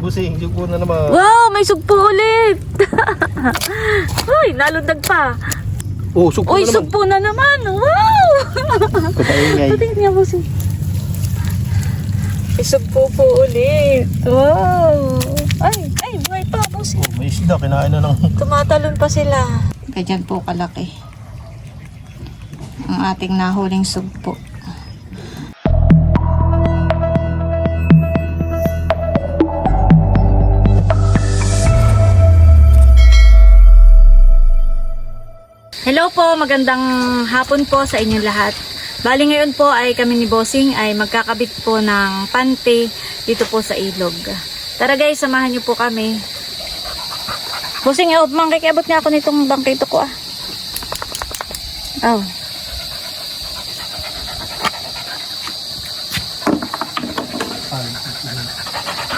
Busing, sugpo na naman. Wow, may sugpo ulit. Uy, nalundag pa. Oh, sugpo Uy, na naman. sugpo na naman. Wow. Kapaingay. Patingin niya po si... May sugpo po ulit. Wow. Ay, ay, buhay pa si... Oh, may isda, kinain na ng... Tumatalon pa sila. Ganyan po kalaki. Ang ating nahuling sugpo. Hello po, magandang hapon po sa inyong lahat. Bali ngayon po ay kami ni Bossing ay magkakabit po ng pante dito po sa ilog. Tara guys, samahan niyo po kami. Bossing, oh, mangkikiabot nga ako nitong bangkito ko ah. Oh.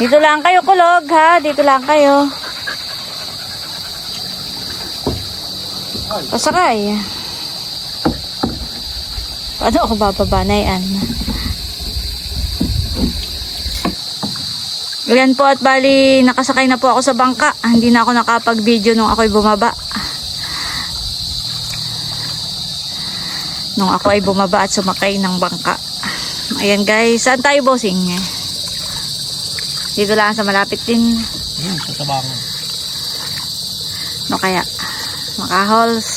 Dito lang kayo kulog ha, dito lang kayo. Pasakay. Paano ako bababa na yan? Yan po at bali nakasakay na po ako sa bangka. Hindi na ako nakapag-video nung ako'y bumaba. Nung ako ay bumaba at sumakay ng bangka. Ayan guys, saan tayo bossing? Dito lang sa malapit din. Hmm, sa tabangan. No kaya? Makahols.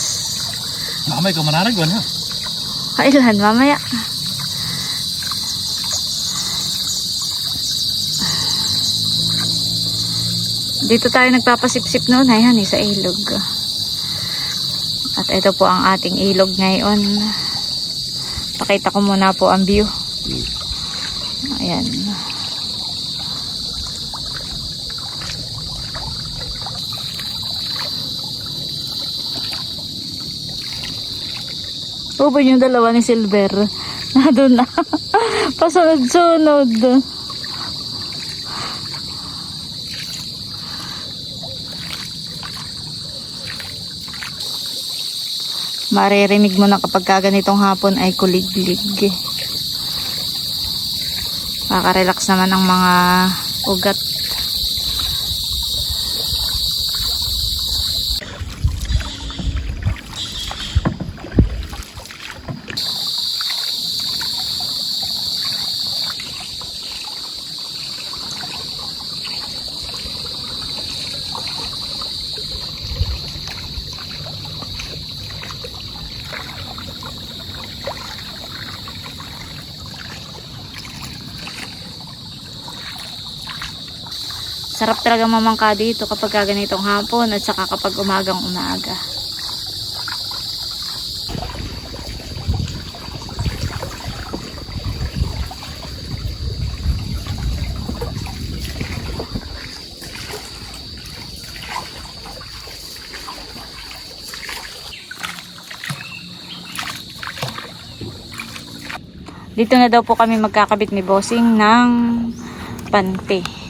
Mamay ka manaragwan ha. Kailan? Mamaya. Dito tayo nagpapasipsip noon, ayan, sa ilog. At ito po ang ating ilog ngayon. Pakita ko muna po ang view. Ayan. Ubo yung dalawa ni Silver. Nandun na. Pasunod-sunod. Maririnig mo na kapag ka ganitong hapon ay kuliglig. Makarelax naman ang mga ugat. Talaga mamangka dito kapag ka ganitong hapon at saka kapag umagang umaga. Dito na daw po kami magkakabit ni Bossing ng pante.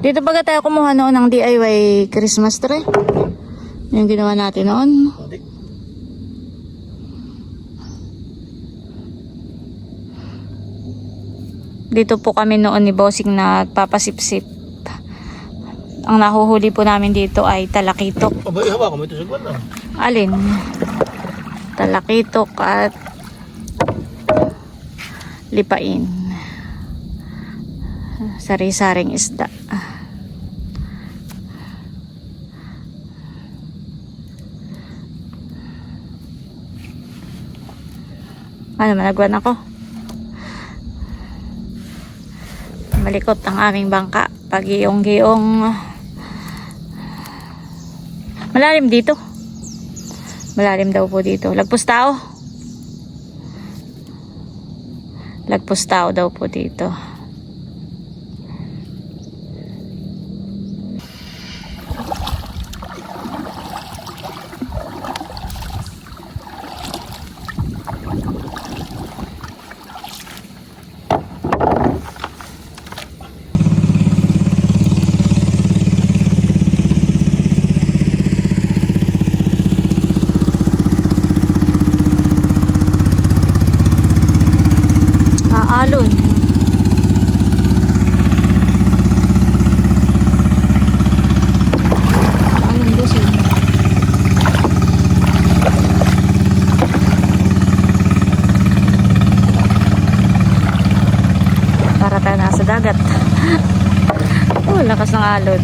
Dito baga tayo kumuha noon ng DIY Christmas tree. Yung ginawa natin noon. Dito po kami noon ni Bossing nagpapasipsip. Ang nahuhuli po namin dito ay talakitok. Abay, hawa ko ito sa na. Alin? Talakitok at lipain. Sari-saring isda. Ano, managwan ako. Malikot ang aming bangka. Pag iyong-giyong malalim dito. Malalim daw po dito. Lagpos tao. Lagpos tao daw po dito. Alon.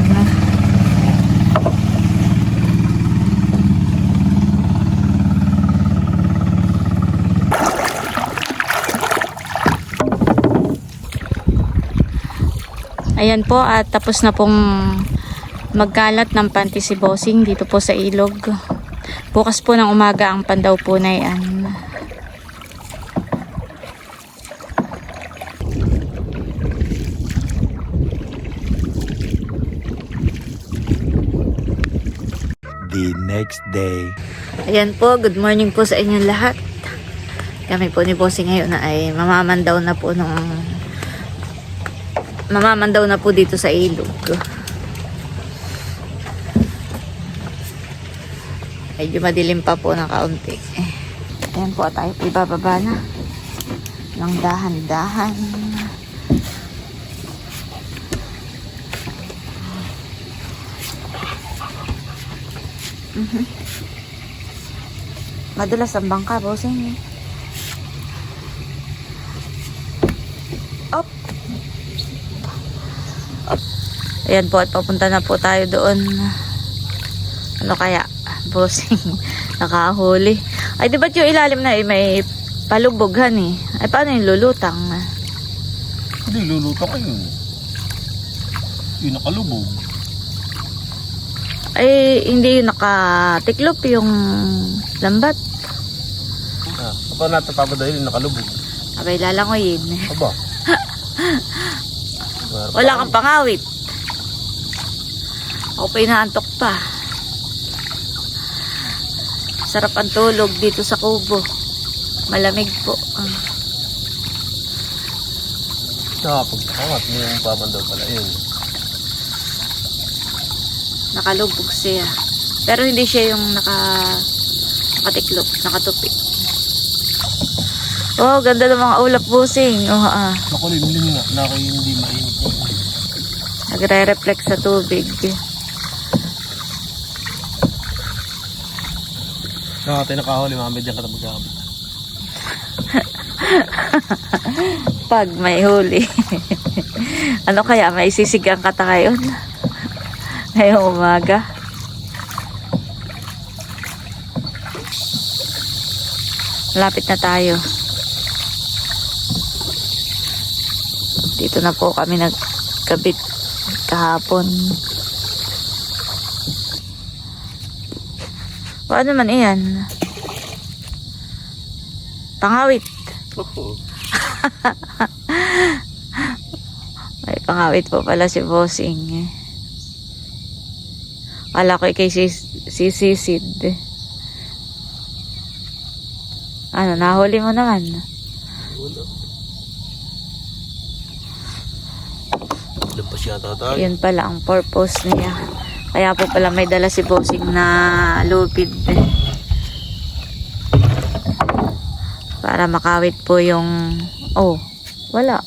Ayan po at tapos na pong magkalat ng panty si Bossing dito po sa ilog. Bukas po ng umaga ang pandaw po na yan. the next day. Ayan po, good morning po sa inyong lahat. Kami po ni Bossing ngayon na ay mamamandaw na po nung mamamandaw na po dito sa ilog. Medyo madilim pa po ng kaunti. Ayan po, tayo po ibababa na. Ng dahan-dahan. Madulas ang bangka, bossing. Up. Up. Ayan po, at papunta na po tayo doon. Ano kaya? Bossing. Nakahuli. Ay, di ba't yung ilalim na eh, may paluboghan eh. Ay, paano yung lulutang? Hindi, luluto ko yun. Yung nakalubog. Ay, hindi yung nakatiklop yung lambat. Ah, kapag natapaba dahil yung nakalubog. Abay, lalangoyin. Aba. Wala kang pangawit. Ako pa inaantok pa. Sarap ang tulog dito sa kubo. Malamig po. Ah. Nakapagpakangat mo yung papandaw pala yun. Nakalubog siya. Pero hindi siya yung naka nakatiklop, nakatupi. Oh, ganda ng mga ulap busing. Oh, ah. Nakulimlim nga, naki hindi mainit. Nagre-reflect sa tubig. Nakatay nakahuli, mamay dyan ka magkakabit. Pag may huli. ano kaya, may sisigang kata ngayon? Ngayong umaga. Lapit na tayo. Dito na po kami nagkabit kahapon. Paano man iyan? Pangawit. Oo. May pangawit po pala si Bossing. eh. Kala ko kay si, si Sisid. Ano, nahuli mo naman. Lampas yata tayo. Yun pala ang purpose niya. Kaya po pala may dala si Bossing na lupid. Para makawit po yung... Oh, wala.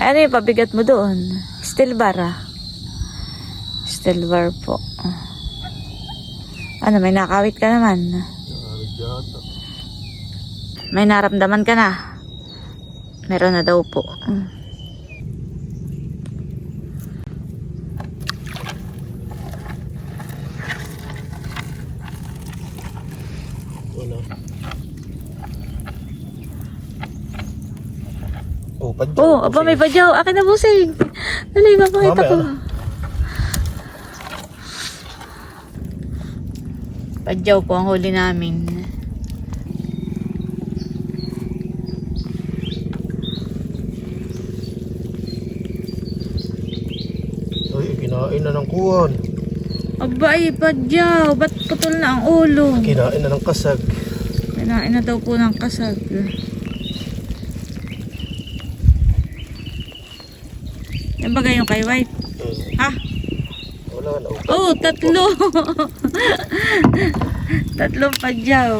Ano yung pabigat mo doon? Steel bar bar po. Ano, may nakawit ka naman. May naramdaman ka na. Meron na daw po. Wala. Oh, padyo. Oh, aba may padyaw. Akin na busing. Dali, mapakita Mamaya ko. na. Padyaw po ang huli namin. Ay, kinain na ng kuwan. Abay, padyaw. Ba't putol na ang ulo? Kinain na ng kasag. Kinain na daw po ng kasag. Yan ba yung kay White? Hmm. Ha? Wala na. Oh, tatlo. Tatlong padyaw.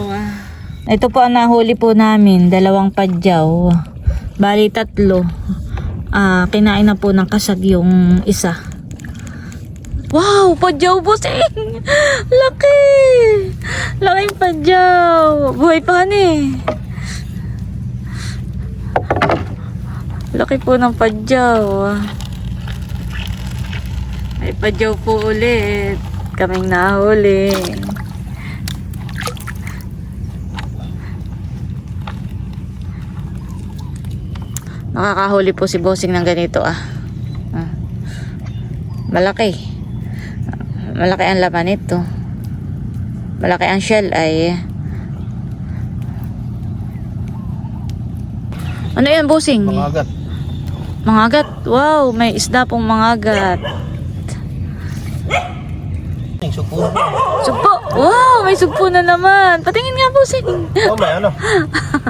Ito po ang nahuli po namin. Dalawang padyaw. Bali tatlo. Ah, kinain na po ng kasag yung isa. Wow, padyaw busing! Laki! Laking padyaw. Buhay pa ni. Laki po ng padyaw. May padyaw po ulit. Kaming nahuli. Nakakahuli po si Bossing ng ganito ah. Ah. Malaki. Malaki ang laman nito. Malaki ang shell ay Ano yan, Bossing? Mga agat. Mangagat. Wow, may isda pong mangagat. Yung ba? Sugpo. Wow, may sugpo na naman. Patingin nga, Bossing. Oh, may ano?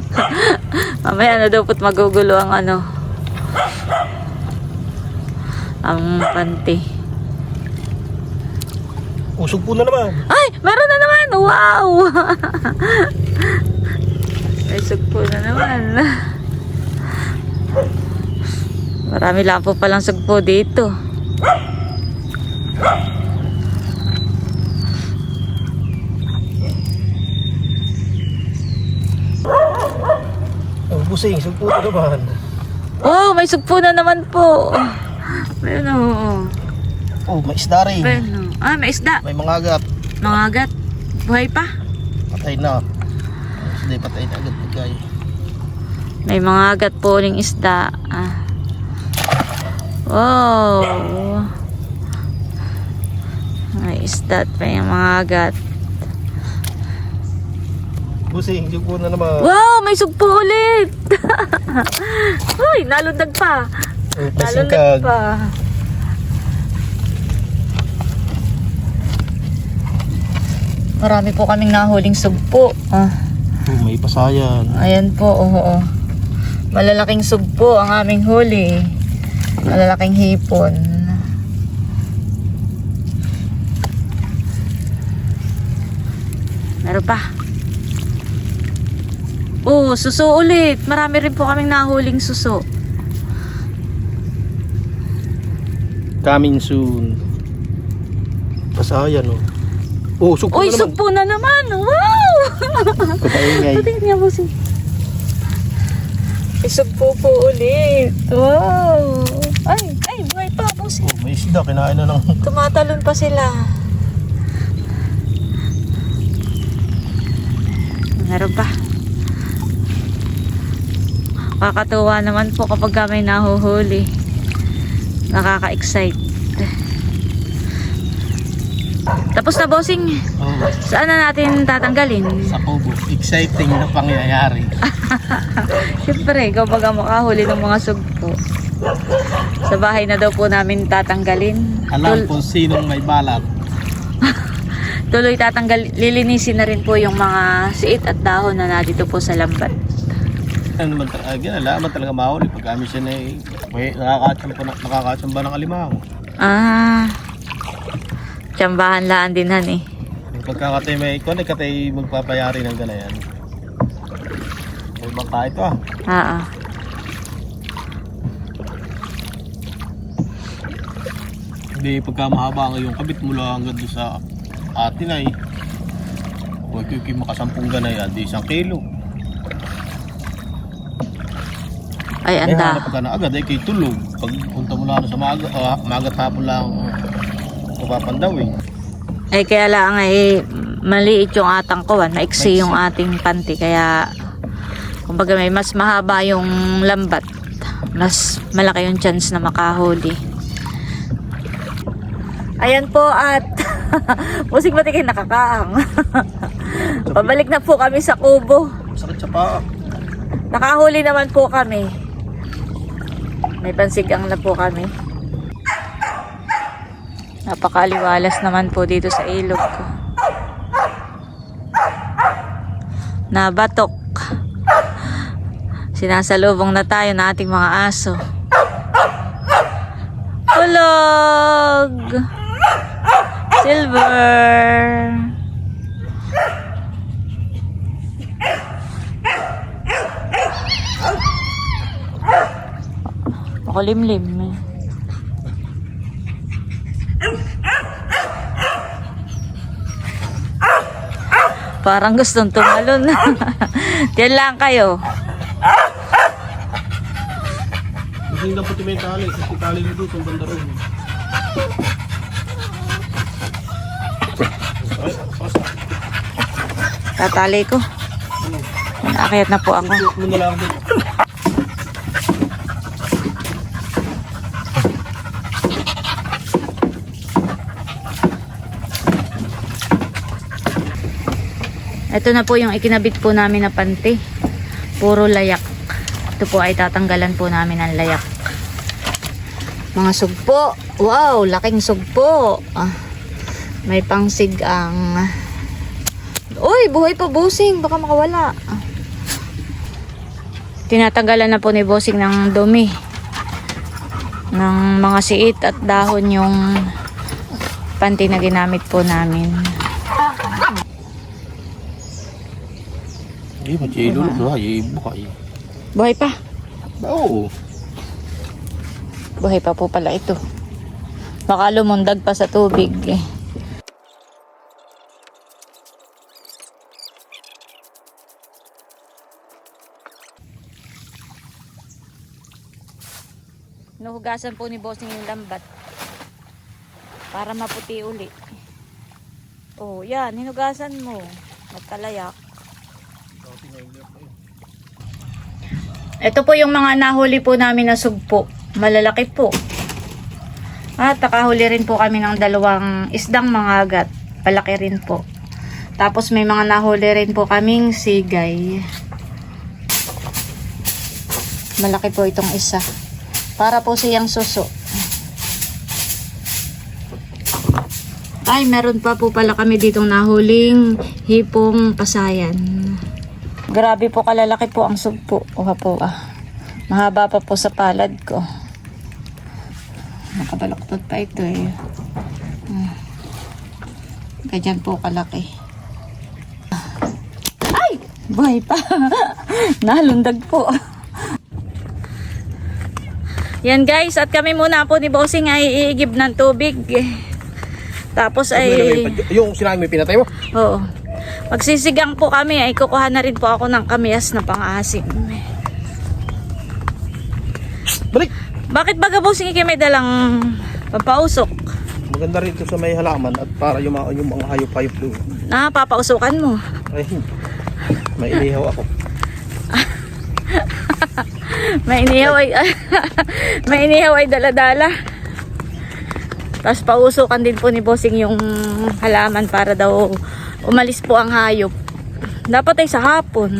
Mamaya na daw po't magugulo ang ano. Ang panty. Usog po na naman. Ay, meron na naman. Wow. may sugpo na naman. Marami lang po palang sugpo dito. Oh, busing, sugpo na naman. Wow, may sugpo na naman po. Meron oo. Oh, may isda rin. Meron. Ah, may isda. May mga agat. Mangagat. Buhay pa. Patay na. Hindi, patay na agad. Bigay. May mga agat po ring isda. Ah. Wow. May isda at may mga agat. Busing, sugpo na naman. Wow, may sugpo ulit. Uy, nalundag pa. Oh, Nalundag pa. Marami po kaming nahuling sugpo. Ah. Oh, may pasayan. Ayan po, oo. oo. Malalaking sugpo ang aming huli. Malalaking hipon. Meron pa. Oh, suso ulit. Marami rin po kaming nahuling suso. Coming soon. Pasayan, oh. Oh, sugpo Uy, na naman. sugpo na naman. Wow! Kapaingay. Patingin nga po si... May sugpo po ulit. Wow! Ay, ay, buhay pa po si... Oh, may isda. Kinain na ng... Tumatalon pa sila. Meron pa. Kakatuwa naman po kapag ka may nahuhuli. Nakaka-excite. Tapos na bossing. Oh, Saan na natin tatanggalin? sa kubo. Exciting na pangyayari. Siyempre, kapag ka makahuli ng mga sugpo. Sa bahay na daw po namin tatanggalin. Alam Tul- kung sinong may balat. tuloy tatanggal, lilinisin na rin po yung mga siit at dahon na nandito po sa lambat. Ano naman talaga, ginalaman talaga mahuli pag kami siya na may nakakatsamba, na, nakakatsamba ng alimango. Ah, tsambahan laan din han eh. Pagkakatay may kung ano katay magpapayari ng ganayan. May bangka ito ah. Oo. Hindi pagka mahaba ang iyong kabit mula hanggang doon sa atin ay huwag yung makasampung ganayan, di isang kilo. Ay, anda. hanap pagka na agad ay kay tulog. Pag punta mo lang sa maaga, uh, maagat hapon lang mapapandaw eh. Ay, kaya lang ay maliit yung atang kawan. Maiksi yung ating panty. Kaya, kumbaga may mas mahaba yung lambat. Mas malaki yung chance na makahuli. Ayan po at musik matikin nakakaang. Pabalik na po kami sa kubo. Sakit sa paa. Nakahuli naman po kami. May pansigang na po kami. Napakaliwalas naman po dito sa ilog. Nabatok. Sinasalubong na tayo ng ating mga aso. Hulog! Silver! Makulimlim eh. Parang gustong tumalon. Diyan lang kayo. Hindi na puti may tali. Kasi tali nyo doon banda. Tatali ko. Nakakayat na po ako. Mo na lang doon. Ito na po yung ikinabit po namin na panty. Puro layak. Ito po ay tatanggalan po namin ng layak. Mga sugpo. Wow, laking sugpo. Ah, may pangsig ang... Uy, buhay pa busing. Baka makawala. Ah. Tinatanggalan na po ni bossing ng dumi. Ng mga siit at dahon yung panty na ginamit po namin. Hindi, machilo. Ay, buhay. Buhay pa. Oo. Buhay pa po pala ito. Baka lumundag pa sa tubig. eh. Nuhugasan po ni Bossing yung lambat. Para maputi uli. Oh, yan. Hinugasan mo. Nagkalayak. Ito po yung mga nahuli po namin na sugpo. Malalaki po. At nakahuli rin po kami ng dalawang isdang mga agat. Palaki rin po. Tapos may mga nahuli rin po kaming sigay. Malaki po itong isa. Para po siyang suso. Ay, meron pa po pala kami ditong nahuling hipong pasayan. Grabe po kalalaki po ang sugpo. Uha po ah. Mahaba pa po sa palad ko. Nakabaloktot pa ito eh. Hmm. Ganyan po kalaki. Ay! Buhay pa. Nalundag po. Yan guys, at kami muna po ni Bossing ay iigib ng tubig. Tapos ay... Yung sinabi may pinatay mo? Oo. Magsisigang po kami ay kukuha na rin po ako ng kamyas na pang-asim. Balik! Bakit baga Bossing kayo may dalang pampausok? Maganda rin ito sa may halaman at para yung mga, yung mga hayop-hayop doon. Na, papausukan mo. Ay, may inihaw ako. May inihaw ay may inihaw ay dala-dala. Tapos pausukan din po ni Bossing yung halaman para daw umalis po ang hayop. Dapat ay sa hapon.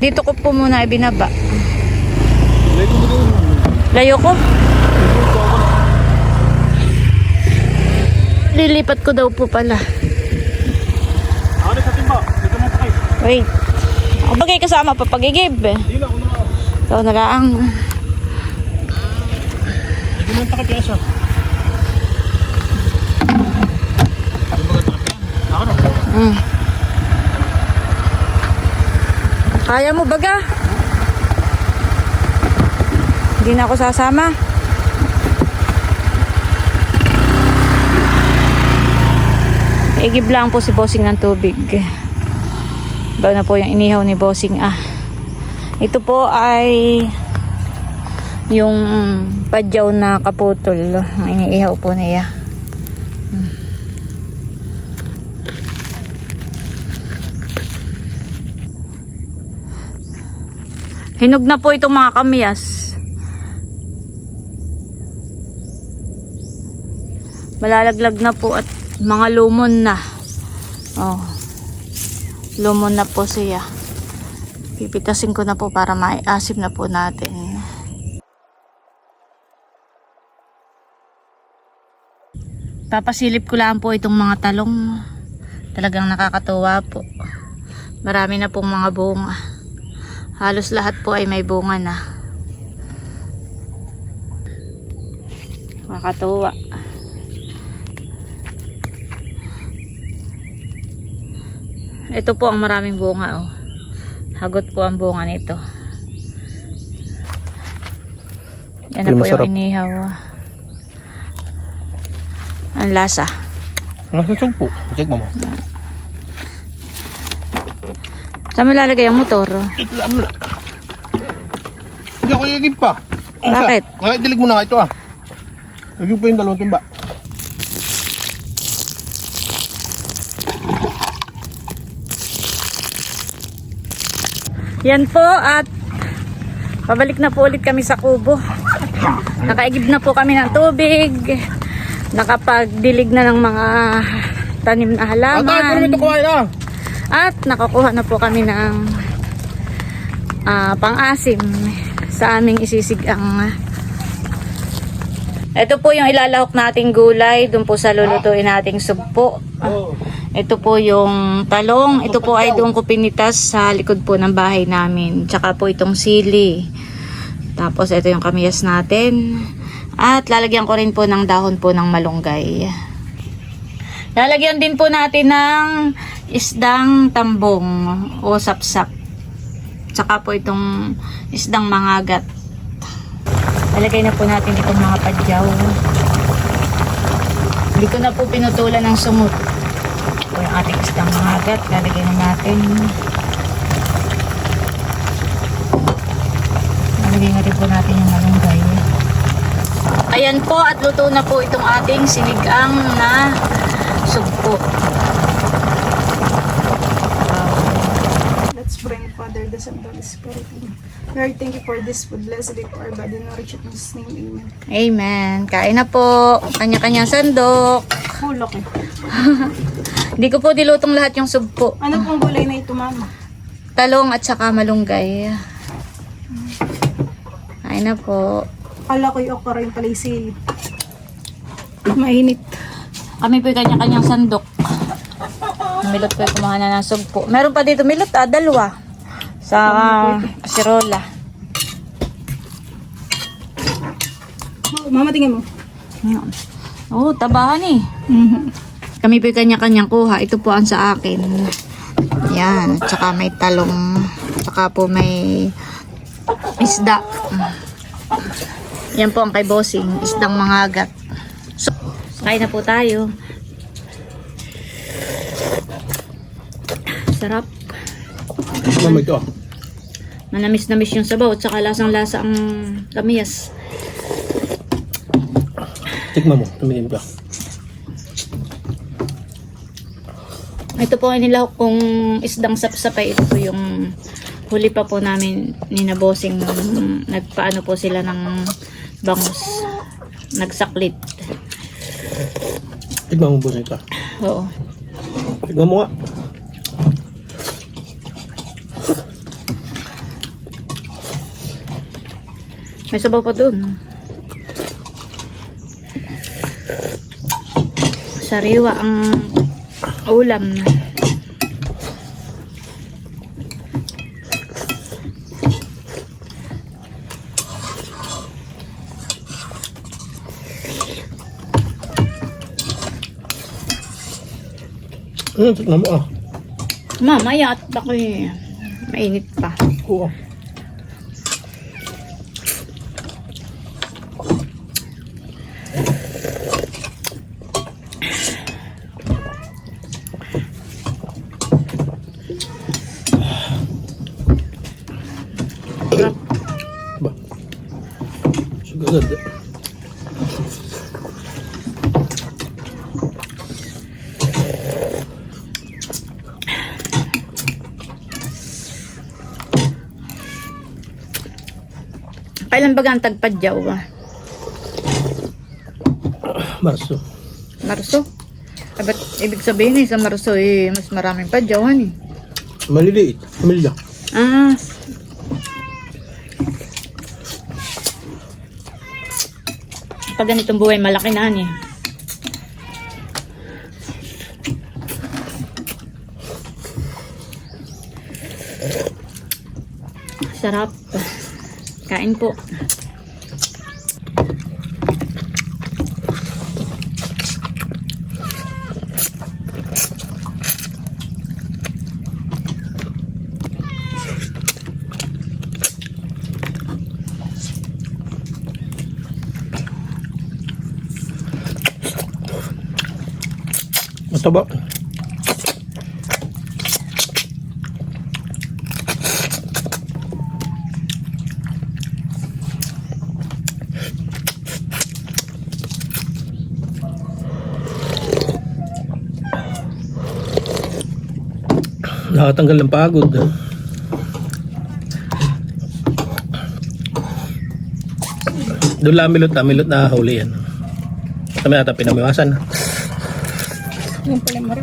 Dito ko po muna ibinaba. Layo ko. Lilipat ko daw po pala. Na sa timba. Dito mo pa kayo. Wait. Ako bagay kasama pa pagigib. Una ako. Ikaw na lang. Hindi mo takip yan siya. Ako na. Mm. Kaya mo baga? Hindi na ako sasama. Igib lang po si Bossing ng tubig. Daw na po yung inihaw ni Bossing ah. Ito po ay yung padyaw na kaputol. Iniihaw po niya. Hinog na po itong mga kamyas. Malalaglag na po at mga lumon na. Oh. Lumon na po siya. Pipitasin ko na po para maiasim na po natin. Papasilip ko lang po itong mga talong. Talagang nakakatuwa po. Marami na pong mga bunga. Halos lahat po ay may bunga na. Makatuwa. Ito po ang maraming bunga oh. Hagot po ang bunga nito. Yan na po masarap. yung inihaw. oh. Ang lasa. Nasa sugpo. Check mo mo. Saan mo lalagay ang motor? Hindi ako iigib pa. Bakit? Ay, dilig mo na nga ito ah. Lagyan po yung dalawang timba. Yan po at pabalik na po ulit kami sa kubo. Nakaigib na po kami ng tubig. Nakapagdilig na ng mga tanim na At ay, puro halaman. ito kumain ah. At nakakuha na po kami ng ah, pang-asim sa aming isisig ang ito po yung ilalahok nating gulay dun po sa lulutuin nating sugpo. Ito po yung talong. Ito po ay doon ko pinitas sa likod po ng bahay namin. Tsaka po itong sili. Tapos ito yung kamiyas natin. At lalagyan ko rin po ng dahon po ng malunggay. Lalagyan din po natin ng isdang tambong o sapsap. Tsaka po itong isdang mangagat. Lalagay na po natin itong mga padyaw. Hindi ko na po pinutulan ng sumut. Ito yung ating isdang mangagat. Lalagay na natin. Lalagay na rin po natin yung malunggay. Ayan po at luto na po itong ating sinigang na sugpo. Father, the Son, the Holy Spirit. Amen. Lord, thank you for this food. Blessed it for our body, nourish it in Jesus' name. Amen. Amen. Kain na po. Kanya-kanyang sandok. Hulok eh. Hindi ko po dilutong lahat yung sugpo. Ano pong gulay na ito, mama? Talong at saka malunggay. Kain na po. Kala ko yung okra yung sili. Mainit. Kami po kanya-kanyang sandok. Milot po yung kumuha na ng sugpo. Meron pa dito milot ah, dalawa. Sa kasirola. Oh, mama, tingin mo. Ayan. Oh, tabahan eh. Mhm. Kami po kanya-kanyang kuha. Ito po ang sa akin. Yan. At saka may talong. At saka po may isda. Yan po ang kay Bossing. Isdang mangagat. So, kain na po tayo. Sarap. Mama ito ah. Manamis-namis yung sabaw at saka lasang-lasa ang kamiyas. Tikman mo, tumingin ka. Ito po ang nilahok kong isdang sapsapay. Ito po yung huli pa po namin ni Nabosing nung nagpaano po sila ng bangus. Nagsaklit. Tikman mo boss ito. Oo. Tikman mo nga. May sabaw pa dun. Sariwa ang ulam. Ano, tikman mo ah. Mamaya at ako'y mainit pa. Oo. Sarap. Ba. Sagad. Kailan ba ang tagpadyaw ba? Marso. Marso? Ah, ba't ibig sabihin eh, sa Marso eh, mas maraming padyawan eh. Maliliit. Pamilya. Ah. Pag ganitong buhay, malaki na eh. Sarap. Kain po. Mataba. Nakatanggal ng pagod. Doon lang milot na milot na huli yan. Kami ata pinamiwasan. Yung pala.